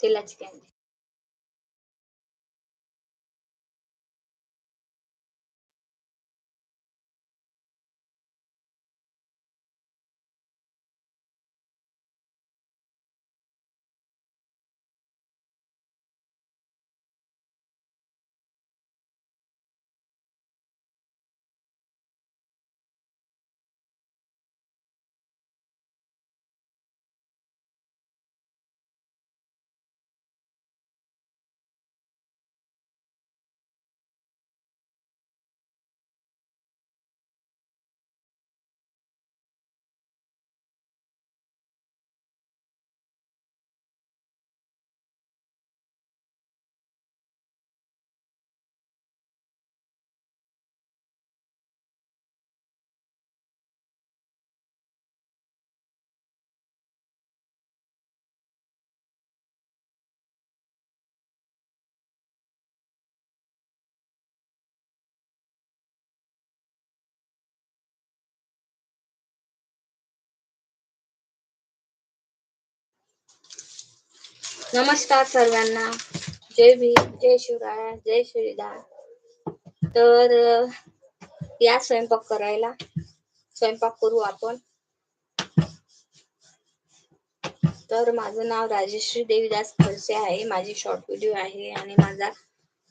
till at the end. नमस्कार सर्वांना. जय भीम जय शिवराय जय श्रीराम तर या स्वयंपाक करायला. स्वयंपाक करू आपण. तर माझं नाव राजेश्री देवीदास खडसे आहे. माझी शॉर्ट व्हिडिओ आहे आणि माझा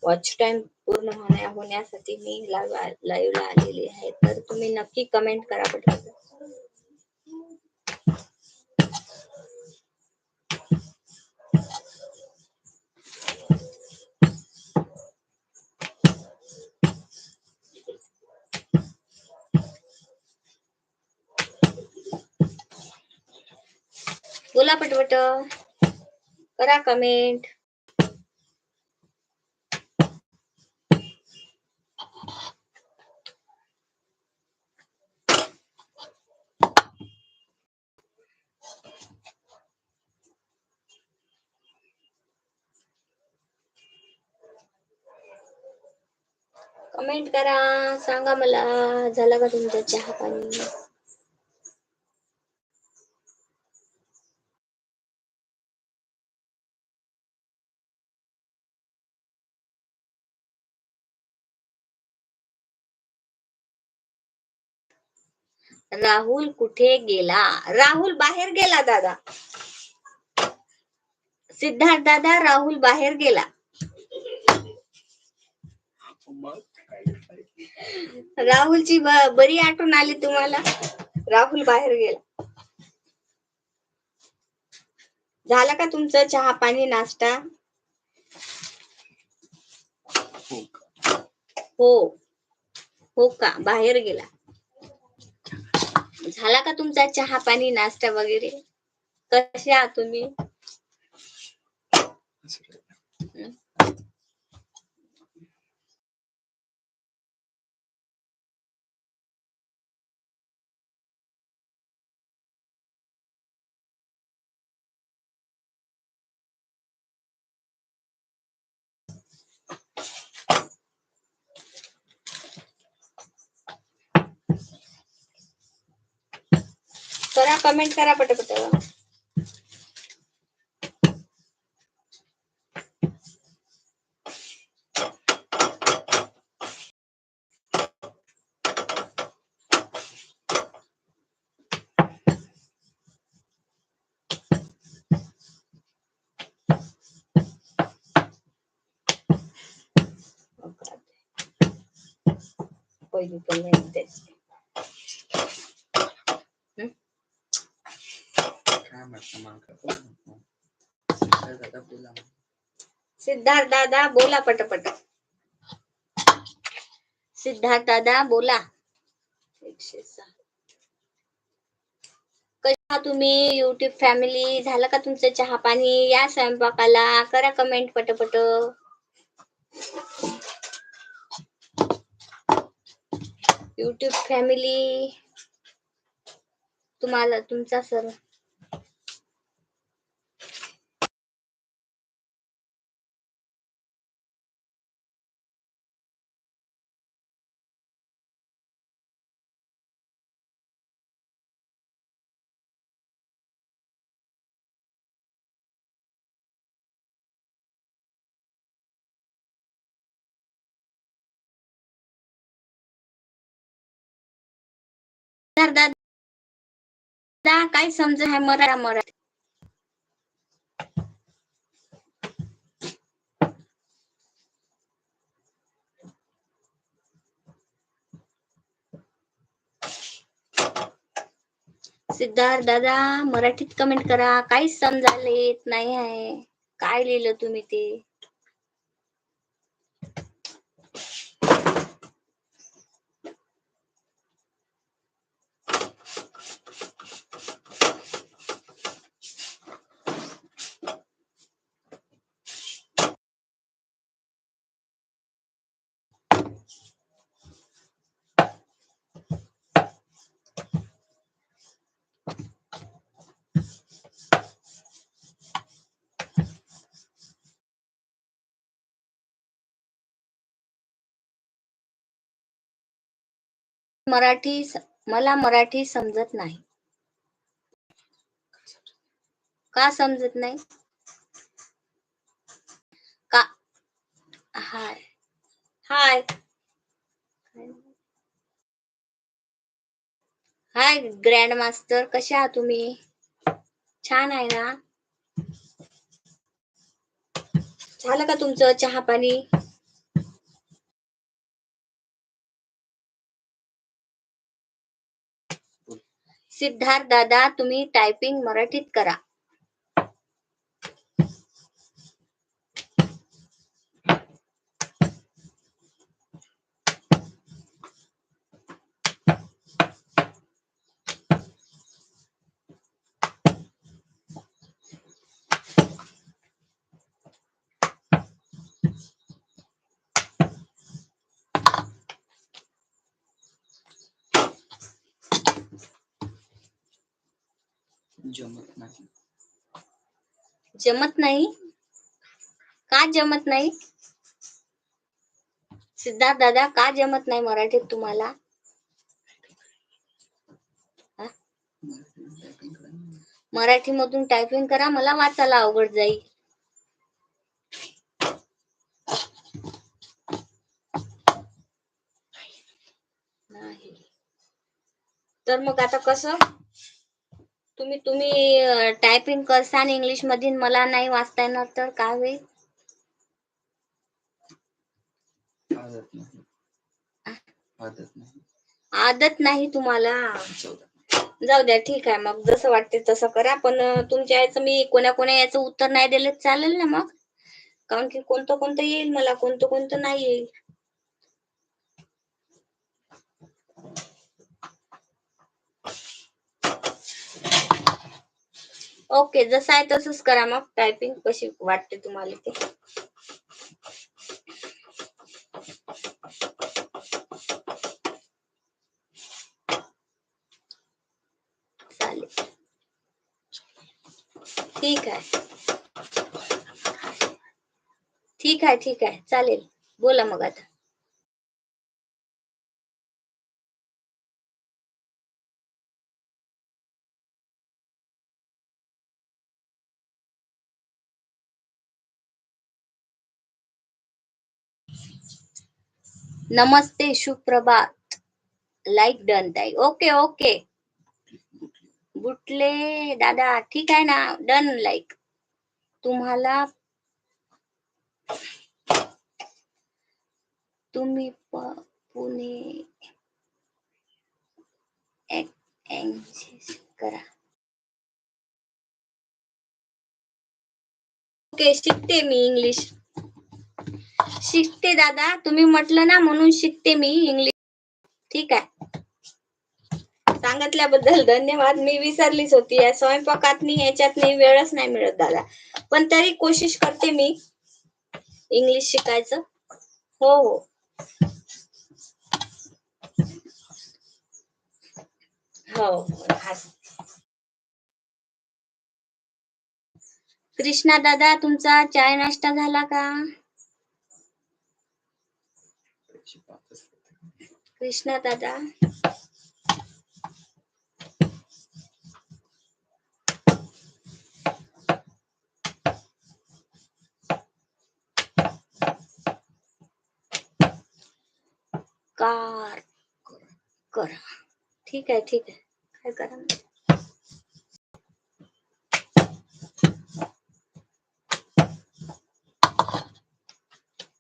वॉच टाइम पूर्ण होण्या होण्यासाठी मी लाईव्ह लाईव्हला आलेली आहे. तर तुम्ही नक्की कमेंट करा पटकन. बोला पटपट. करा कमेंट कमेंट करा. सांगा मला झाला का तुमचा चहा पाणी? राहुल कुठे गेला? राहुल बाहेर गेला दादा. सिद्धार्थ दादा राहुल बाहेर गेला. राहुलची बरी आठवण आली तुम्हाला? राहुल बाहेर गेला. झाला का तुमचं चहा पाणी नाश्ता? हो. हो का? बाहेर गेला. झाला का तुमचा चहा पाणी नाश्ता वगैरे? कसे आहात तुम्ही? करा कमेंट करा पटपट पहिली पण नाही तेच. हं? सिद्धार्थ दादा बोला पटपट. सिद्धार्थ दादा बोला. एकशे सहा. कशा तुम्ही? युट्यूब फॅमिली झालं का तुमचं चहा पाणी? या स्वयंपाकाला करा कमेंट पटपट. युट्यूब फॅमिली तुम्हाला तुमचा सर सिद्धार्थ दादा काय समज आहे मराठा मराठी? सिद्धार्थ दादा मराठीत कमेंट करा. काहीच समजायला येत नाही आहे. काय लिहिलं तुम्ही ते? मराठी मला मराठी समजत नाही. का समजत नाही? का हाय हाय. हाय ग्रँड मास्टर कशा आहात तुम्ही? छान आहे ना? झालं का तुमचं चहा पाणी सिद्धार्थ दादा तुम्ही टायपिंग मराठीत करा. जमत नाही. जमत नाही? का जमत नाही? सिद्धार्थ दादा का जमत नाही मराठीत तुम्हाला? मराठी टायपिंग मधून टायपिंग करा मला वाचायला अवघड जाईल. तर मग आता कसं? तुम्ही तुम्ही टायपिंग करसान इंग्लिश मधून मला नाही वाचता येणार तर काय होईल आदत नाही. तुम्हाला? जाऊ द्या ठीक आहे. मग जसं वाटते तसं करा. पण तुमच्या याचं मी कोणा कोणा याचं उत्तर नाही दिलं चालेल ना मग? कारण की कोणतं कोणतं येईल मला? कोणतं कोणतं नाही येईल? ओके जसं आहे तसंच करा मग. टायपिंग कशी वाटते तुम्हाला ते? चालेल. ठीक आहे. ठीक आहे ठीक आहे. चालेल. बोला मग आता. नमस्ते सुप्रभात. लाईक डन ताई. ओके ओके बुटले दादा ठीक आहे ना? डन लाईक तुम्हाला तुम्ही प- पुणे करा. ओके शिकते मी इंग्लिश शिकते दादा. तुम्ही म्हटलं ना म्हणून शिकते मी इंग्लिश ठीक आहे. सांगितल्याबद्दल धन्यवाद. मी विसरलीच होती. या स्वयंपाकात मी याच्यात नाही वेळच नाही मिळत दादा. पण तरी कोशिश करते मी इंग्लिश शिकायचं. हो हो. हो. कृष्णा दादा तुमचा चाय नाश्ता झाला का? कृष्णा दादा। कार, करा। ठीक आहे ठीक आहे काय करा?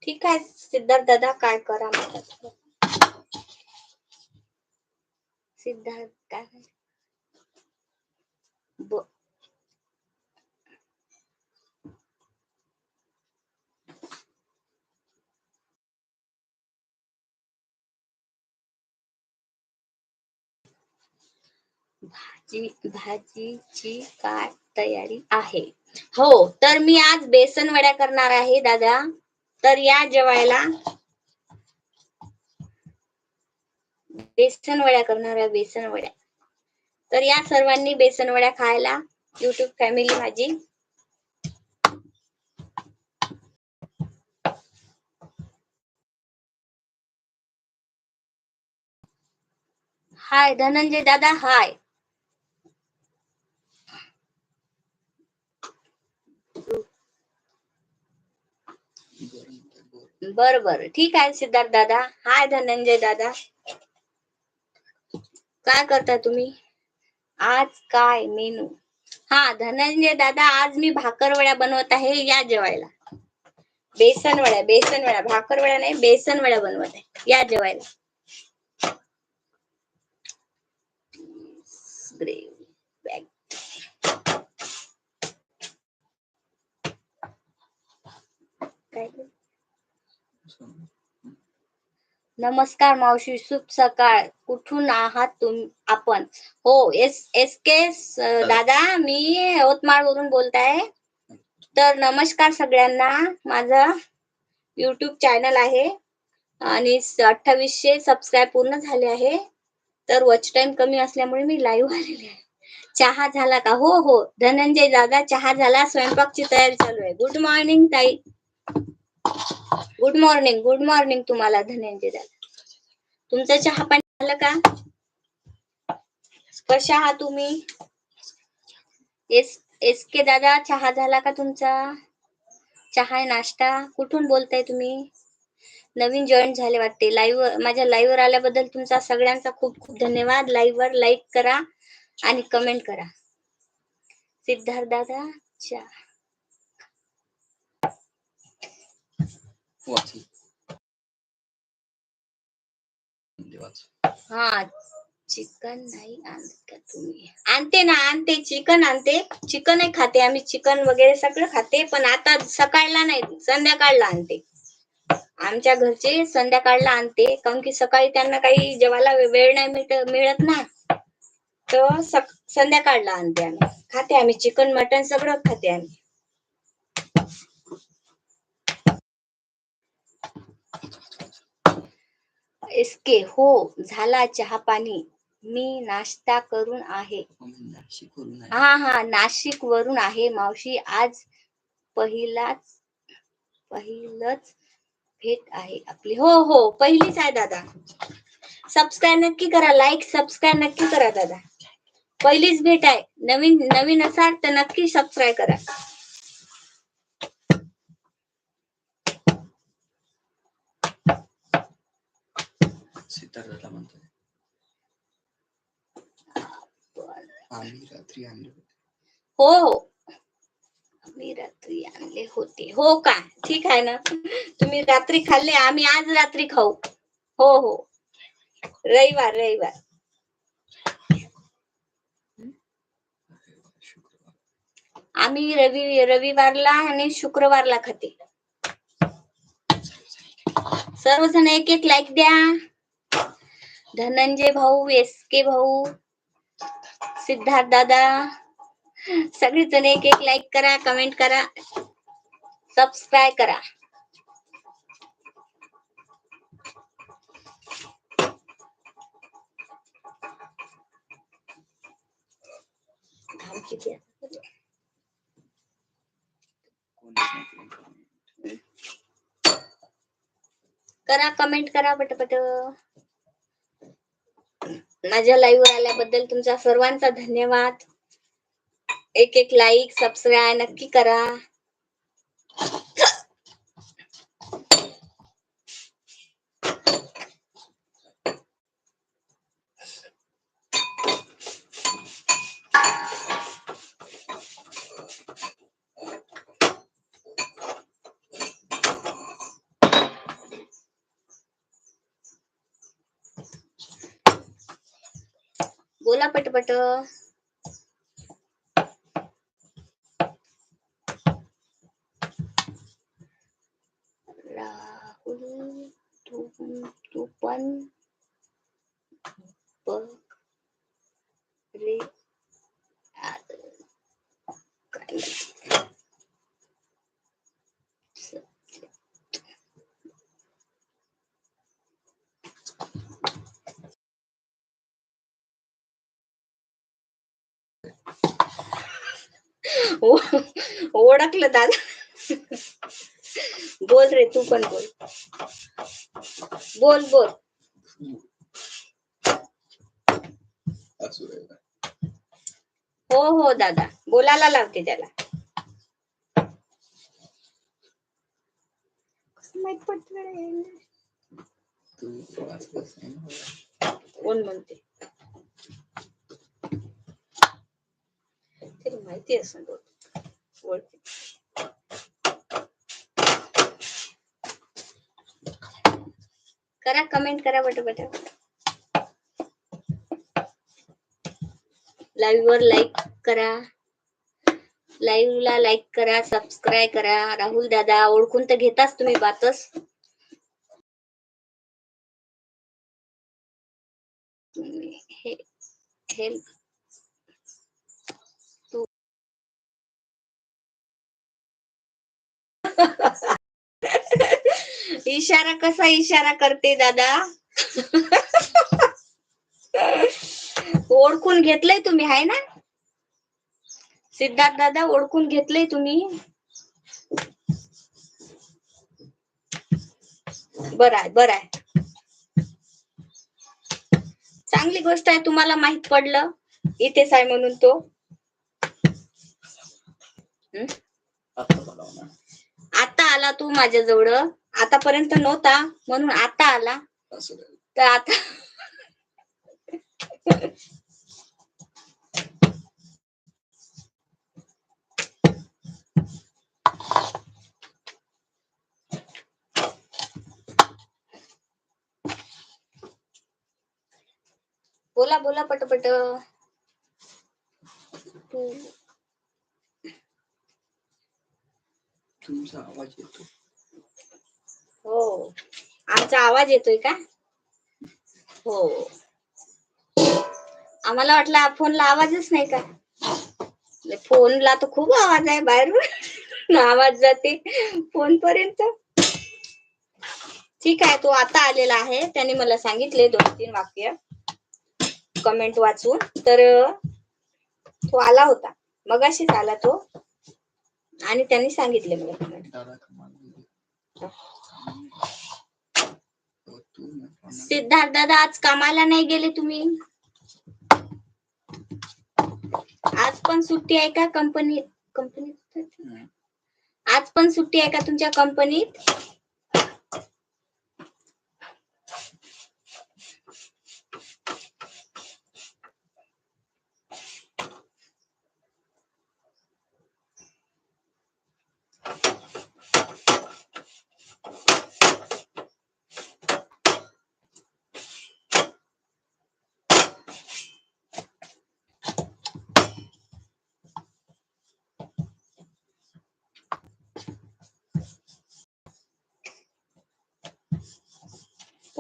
ठीक आहे, सिद्धार्थ दादा, काय करा? सिद्धार्थ ब. भाजी भाजीची काय तयारी आहे? हो तर मी आज बेसन वड्या करणार आहे दादा. तर या जेवायला बेसन वड्या करणाऱ्या बेसन वड्या तर या सर्वांनी बेसन वड्या खायला युट्यूब फॅमिली माझी. हाय धनंजय दादा हाय बर बर. ठीक आहे सिद्धार्थ दादा. हाय धनंजय दादा. काय करता तुम्ही? आज काय मेनू? हा धनंजय दादा आज मी भाकरवड्या बनवत आहे या जेवायला. बेसन वड्या बेसन वड्या भाकरवड्या नाही बेसन वड्या बनवत आहे या जेवायला. Gravy bag. काय ते? नमस्कार मावशी शुभ सकाळ. कुठून आहात तुम आपण? हो एस एस के दादा मी यवतमाळ वरून बोलताय. तर नमस्कार सगळ्यांना. माझा युट्यूब चॅनल आहे आणि अठ्ठावीसशे सबस्क्राईब पूर्ण झाले आहे. तर वॉच टाइम कमी असल्यामुळे मी लाईव्ह आलेले आहे. चहा झाला का? हो हो. धनंजय दादा चहा झाला. स्वयंपाकची तयारी चालू आहे. गुड मॉर्निंग ताई. गुड मॉर्निंग गुड मॉर्निंग तुम्हाला धनंजय दादा. तुमचं चहा पाणी झालं का? कशा आहात तुम्ही? एस एस के दादा चहा झाला का तुमचा? चहा नाश्ता. कुठून बोलताय तुम्ही? नवीन जॉईन झाले वाटते. लाईव्ह माझ्या लाईव्हवर आल्याबद्दल तुमचा सगळ्यांचा खूप खूप धन्यवाद. लाईव्ह वर लाईक करा आणि कमेंट करा. सिद्धार्थ दादा चहा. वाचलं. हा चिकन नाही आणत का तुम्ही? आणते ना आणते. चिकन आणते. चिकन खाते आम्ही. चिकन वगैरे सगळं खाते पण आता सकाळला नाही संध्याकाळला आणते. आमच्या घरचे संध्याकाळला आणते कारण की सकाळी त्यांना काही जेवायला वेळ नाही मिळत मिळत ना. तर संध्याकाळला आणते आम्ही. खाते आम्ही. चिकन मटन सगळं खाते आम्ही. एसके. हो झाला चहा पाणी. मी नाश्ता करून आहे. हा हा नाशिक वरून आहे. मावशी आज पहिलाच पहिलंच भेट आहे आपली. हो हो पहिलीच आहे दादा. सबस्क्राईब नक्की करा लाईक सबस्क्राईब नक्की करा दादा. पहिलीच भेट आहे. नवीन नवीन असाल तर नक्की सबस्क्राईब करा. सिद्धार्थला म्हणतोय आम्ही रात्री आणले होते हो हो. मी रात्री आणले होते. हो का? ठीक आहे ना. तुम्ही रात्री खाल्ले आम्ही आज रात्री खाऊ. हो हो. रविवार रविवार. आम्ही रवि रविवारला आणि शुक्रवारला खाते. सर्वजण एक एक लाईक द्या. धनंजय भाऊ, एस के भाऊ, सिद्धार्थ दादा, सगळेजण एक एक लाईक करा कमेंट करा सबस्क्राईब करा. करा कमेंट करा, पटपट माझ्या लाईव्ह आल्याबद्दल तुमचा सर्वांचा धन्यवाद. एक एक लाईक सबस्क्राईब नक्की करा. बोला पटपट ओळखलं दादा. बोल रे तू पण बोल. बोल बोल. हो हो दादा. बोलायला लावते त्याला. माहीत पडतं. कोण म्हणते? माहिती असं ओळखी करा कमेंट करा बट बट लाईव्ह वर लाईक करा. लाईव्ह ला लाईक करा सबस्क्राईब करा. राहुल दादा ओळखून तर घेताच तुम्ही बातच. हे हेल्प इशारा कसा इशारा करते दादा? ओळखून घेतलंय तुम्ही हाय ना? सिद्धार्थ दादा ओळखून घेतलंय तुम्ही? बर आहे बर आहे. चांगली गोष्ट आहे तुम्हाला माहीत पडलं. इथेच आहे म्हणून तो. आता आला तू माझ्या जवळ आतापर्यंत नव्हता म्हणून आता आला. तर आता बोला बोला पटपट तू तुमचा आवाज येतो. हो. आमचा आवाज येतोय का? हो. आम्हाला वाटलं फोनला आवाजच नाही का? फोनला तर खूप आवाज आहे बाहेरून. आवाज जाते फोन पर्यंत ठीक आहे तो आता आलेला आहे. त्याने मला सांगितले दोन तीन वाक्य. कमेंट वाचून. तर तो आला होता. मगाशीच आला तो. आणि त्यांनी सांगितले मला. सिद्धार्थ दादा आज कामाला नाही गेले तुम्ही? आज पण सुट्टी आहे का कंपनीत कंपनीत आज पण सुट्टी आहे का तुमच्या कंपनीत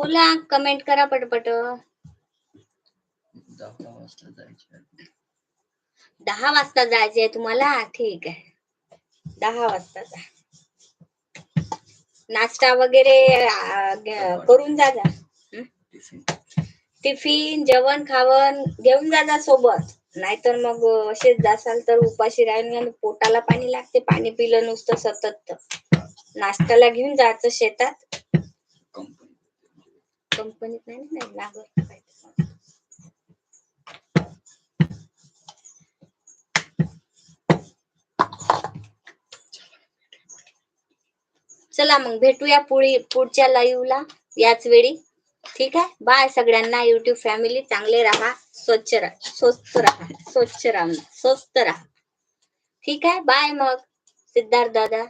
बोला कमेंट करा पटपट. दहा वाजता जायचे आहे. दहा वाजता जायचे आहे तुम्हाला? ठीक आहे. दहा वाजता जा. नाश्ता वगैरे करून जा जा? टिफिन. जेवण खावण घेऊन जा जा सोबत. नाहीतर मग असेच जासाल तर उपाशी आणि पोटाला पाणी लागते पाणी पिलं नुसतं सतत. नाश्त्याला घेऊन जायचं शेतात. कंपनीत नाही ना, लागत पाहिजे चला मग भेटूया पुढी पुढच्या लाईव्हला याच वेळी. ठीक आहे? बाय सगळ्यांना युट्यूब फॅमिली चांगले राहा स्वच्छ राहा स्वस्त राहा स्वच्छ राहा स्वस्त राहा. ठीक आहे? बाय मग. सिद्धार्थ दादा.